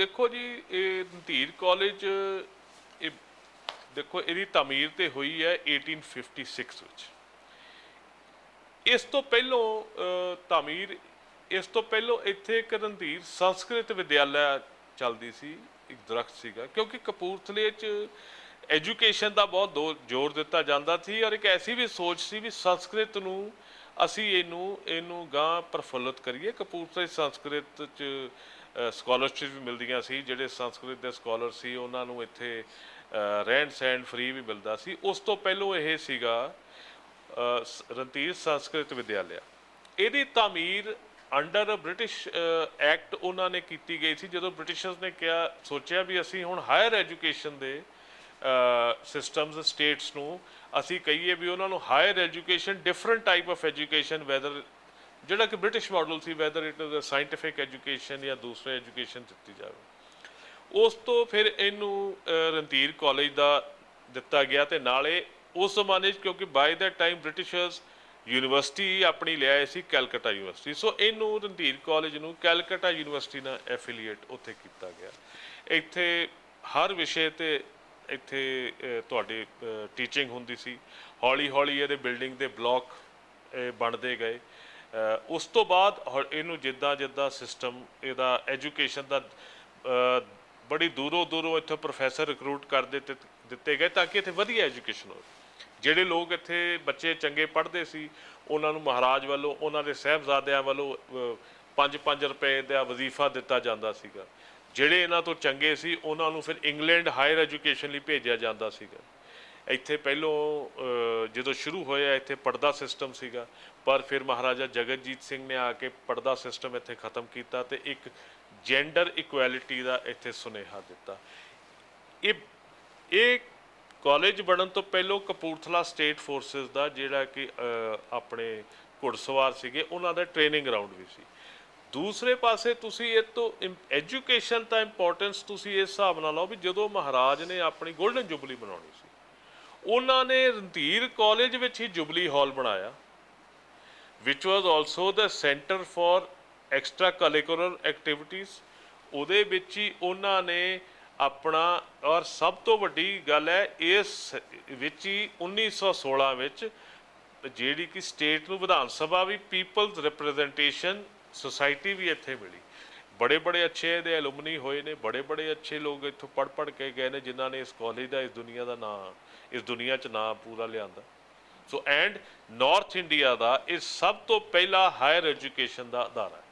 ਦੇਖੋ ਜੀ, ਇਹ ਧੀਰ ਕਾਲਜ ਇਹ ਦੇਖੋ, ਇਹਦੀ ਤਾਮੀਰ ਤੇ ਹੋਈ ਹੈ 1856 ਵਿੱਚ। ਇਸ ਤੋਂ ਪਹਿਲੋਂ ਤਾਮੀਰ, ਇਸ ਤੋਂ ਪਹਿਲੋਂ ਇੱਥੇ ਇੱਕ ਰਣਧੀਰ ਸੰਸਕ੍ਰਿਤ ਵਿਦਿਆਲਿਆ ਚੱਲਦੀ ਸੀ, ਇੱਕ ਦਰਖਤ ਸੀਗਾ, ਕਿਉਂਕਿ ਕਪੂਰਥਲੇ 'ਚ ਐਜੂਕੇਸ਼ਨ ਦਾ ਬਹੁਤ ਦੋ- ਜ਼ੋਰ ਦਿੱਤਾ ਜਾਂਦਾ ਸੀ ਔਰ ਇੱਕ ਐਸੀ ਵੀ ਸੋਚ ਸੀ ਵੀ ਸੰਸਕ੍ਰਿਤ ਨੂੰ ਅਸੀਂ ਇਹਨੂੰ ਇਹਨੂੰ ਗਾਂ ਪ੍ਰਫੁੱਲਤ ਕਰੀਏ। ਕਪੂਰਥਲੇ ਸੰਸਕ੍ਰਿਤ 'ਚ ਸਕਾਲਰਸ਼ਿਪ ਵੀ ਮਿਲਦੀਆਂ ਸੀ। ਜਿਹੜੇ ਸੰਸਕ੍ਰਿਤ ਦੇ ਸਕਾਲਰ ਸੀ ਉਹਨਾਂ ਨੂੰ ਇੱਥੇ ਅ, ਰਹਿਣ ਸਹਿਣ ਫ੍ਰੀ ਵੀ ਮਿਲਦਾ ਸੀ। ਉਸ ਤੋਂ ਪਹਿਲੋਂ ਇਹ ਸੀਗਾ ਸ- ਰਣਧੀਰ ਸੰਸਕ੍ਰਿਤ ਵਿਦਿਆਲਿਆ। ਇਹਦੀ ਤਾਮੀਰ ਅੰਡਰ ਬ੍ਰਿਟਿਸ਼ ਐਕਟ ਉਹਨਾਂ ਨੇ ਕੀਤੀ ਗਈ ਸੀ। ਜਦੋਂ ਬ੍ਰਿਟਿਸ਼ਰਸ ਨੇ ਕਿਹਾ ਸੋਚਿਆ ਵੀ ਅਸੀਂ ਹੁਣ ਹਾਇਰ ਐਜੂਕੇਸ਼ਨ ਦੇ ਸਿਸਟਮਸ ਸਟੇਟਸ ਨੂੰ ਅਸੀਂ ਕਹੀਏ ਵੀ ਉਹਨਾਂ ਨੂੰ higher education different type of education whether ਜਿਹੜਾ ਕਿ British model C whether it is a scientific education ਜਾਂ ਦੂਸਰੇ ਐਜੂਕੇਸ਼ਨ ਦਿੱਤੀ ਜਾਵੇ। ਉਸ ਤੋਂ ਫਿਰ ਇਹਨੂੰ ਰਣਧੀਰ ਕਾਲਜ ਦਾ ਦਿੱਤਾ ਗਿਆ ਤੇ ਨਾਲੇ ਉਸ ਜ਼ਮਾਨੇ 'ਚ ਕਿਉਂਕਿ by the time Britishers university ਆਪਣੀ ਲਿਆਏ ਸੀ ਕੈਲਕਟਾ ਯੂਨੀਵਰਸਿਟੀ ਸੋ ਇਹਨੂੰ ਰਣਧੀਰ ਕਾਲਜ ਨੂੰ ਕੈਲਕਟਾ ਯੂਨੀਵਰਸਿਟੀ ਨਾਲ ਐਫੀਲੀਏਟ ਉੱਥੇ ਕੀਤਾ ਗਿਆ। ਇੱਥੇ ਹਰ ਵਿਸ਼ੇ ਤੇ ਇੱਥੇ ਅਹ, ਤੁਹਾਡੇ ਟੀਚਿੰਗ ਹੁੰਦੀ ਸੀ। ਹੌਲੀ ਹੌਲੀ ਇਹਦੇ ਬਿਲਡਿੰਗ ਦੇ ਬਲਾਕ ਬਣਦੇ ਗਏ। ਉਸ ਤੋਂ ਬਾਅਦ ਹੌ- ਇਹਨੂੰ ਜਿੱਦਾਂ ਜਿੱਦਾਂ ਸਿਸਟਮ ਇਹਦਾ ਐਜੂਕੇਸ਼ਨ ਦਾ ਬੜੀ ਦੂਰੋਂ ਦੂਰੋਂ ਇੱਥੇ ਪ੍ਰੋਫੈਸਰ ਰਿਕਰੂਟ ਕਰ ਦਿੱਤੇ ਦਿੱਤੇ ਗਏ ਤਾਂ ਕਿ ਇੱਥੇ ਵਧੀਆ ਐਜੂਕੇਸ਼ਨ ਹੋਵੇ। ਜਿਹੜੇ ਲੋਕ ਇੱਥੇ ਬੱਚੇ ਚੰਗੇ ਪੜ੍ਹਦੇ ਸੀ ਉਹਨਾਂ ਨੂੰ ਮਹਾਰਾਜ ਵੱਲੋਂ ਉਹਨਾਂ ਦੇ ਸਹਿਬਜ਼ਾਦਿਆਂ ਵੱਲੋਂ 5-5 ਰੁਪਏ ਦਾ ਵਜ਼ੀਫਾ ਦਿੱਤਾ ਜਾਂਦਾ ਸੀਗਾ। ਜਿਹੜੇ ਇਹਨਾਂ ਤੋਂ ਚੰਗੇ ਸੀ, ਉਹਨਾਂ ਨੂੰ ਫਿਰ ਇੰਗਲੈਂਡ ਹਾਇਰ ਐਜੂਕੇਸ਼ਨ ਲਈ ਭੇਜਿਆ ਜਾਂਦਾ ਸੀਗਾ। ਇੱਥੇ ਪਹਿਲੋਂ ਜਦੋਂ ਸ਼ੁਰੂ ਹੋਇਆ, ਇੱਥੇ ਪਰਦਾ ਸਿਸਟਮ ਸੀਗਾ। ਪਰ ਫਿਰ ਮਹਾਰਾਜਾ ਜਗਤਜੀਤ ਸਿੰਘ ਨੇ ਆ ਕੇ ਪਰਦਾ ਸਿਸਟਮ ਇੱਥੇ ਖਤਮ ਕੀਤਾ ਤੇ ਇੱਕ ਜੈਂਡਰ ਇਕੁਐਲਿਟੀ ਦਾ ਇੱਥੇ ਸੁਨੇਹਾ ਦਿੱਤਾ। ਇਹ ਇਹ ਕਾਲਜ ਬਣਨ ਤੋਂ ਪਹਿਲਾਂ ਕਪੂਰਥਲਾ ਸਟੇਟ ਫੋਰਸਸ ਦਾ ਜਿਹੜਾ ਕਿ ਆਪਣੇ ਘੁੜਸਵਾਰ ਸੀਗੇ, ਉਹਨਾਂ ਦਾ ਟ੍ਰੇਨਿੰਗ ਗਰਾਊਂਡ ਵੀ ਸੀ। ਦੂਸਰੇ ਪਾਸੇ ਤੁਸੀਂ ਇਹ ਤੋਂ ਐਜੂਕੇਸ਼ਨ ਦਾ ਇੰਪੋਰਟੈਂਸ ਤੁਸੀਂ ਇਸ ਹਿਸਾਬ ਨਾਲ ਲਓ ਵੀ ਜਦੋਂ ਮਹਾਰਾਜ ਨੇ ਆਪਣੀ 골ਡਨ ਜੁਬਲੀ ਬਣਾਉਣੀ ਸੀ, ਉਹਨਾਂ ਨੇ ਰਣਧੀਰ ਕਾਲਜ ਵਿੱਚ ਹੀ ਜੁਬਲੀ ਹਾਲ ਬਣਾਇਆ, which was also the center for extracurricular activities. ਉਹਦੇ ਵਿੱਚ ਹੀ ਉਹਨਾਂ ਨੇ ਆਪਣਾ, ਔਰ ਸਭ ਤੋਂ ਵੱਡੀ ਗੱਲ ਹੈ, ਇਸ ਵਿੱਚ ਹੀ 1916 ਵਿੱਚ ਜਿਹੜੀ ਕਿ ਸਟੇਟ ਨੂੰ ਵਿਧਾਨ ਸਭਾ ਵੀ ਪੀਪਲਜ਼ ਰਿਪਰੈਜ਼ੈਂਟੇਸ਼ਨ ਸੁਸਾਇਟੀ ਵੀ ਇੱਥੇ ਮਿਲੀ। ਬੜੇ ਬੜੇ ਅੱਛੇ ਇਹਦੇ ਐਲੂਮਨੀ ਹੋਏ ਨੇ ਬੜੇ ਬੜੇ ਅੱਛੇ ਲੋਕ ਇੱਥੋਂ ਪੜ ਪੜ ਕੇ ਗਏ ਨੇ, ਜਿਨ੍ਹਾਂ ਨੇ ਇਸ ਕਾਲਜ ਦਾ, ਇਸ ਦੁਨੀਆ ਦਾ ਨਾਂ, ਇਸ ਦੁਨੀਆ 'ਚ ਨਾਂ ਪੂਰਾ ਲਿਆਂਦਾ। ਸੋ ਐਂਡ ਨਾਰਥ ਇੰਡੀਆ ਦਾ ਇਹ ਸਭ ਤੋਂ ਪਹਿਲਾ ਹਾਇਰ ਐਜੂਕੇਸ਼ਨ ਦਾ ਅਦਾਰਾ ਹੈ।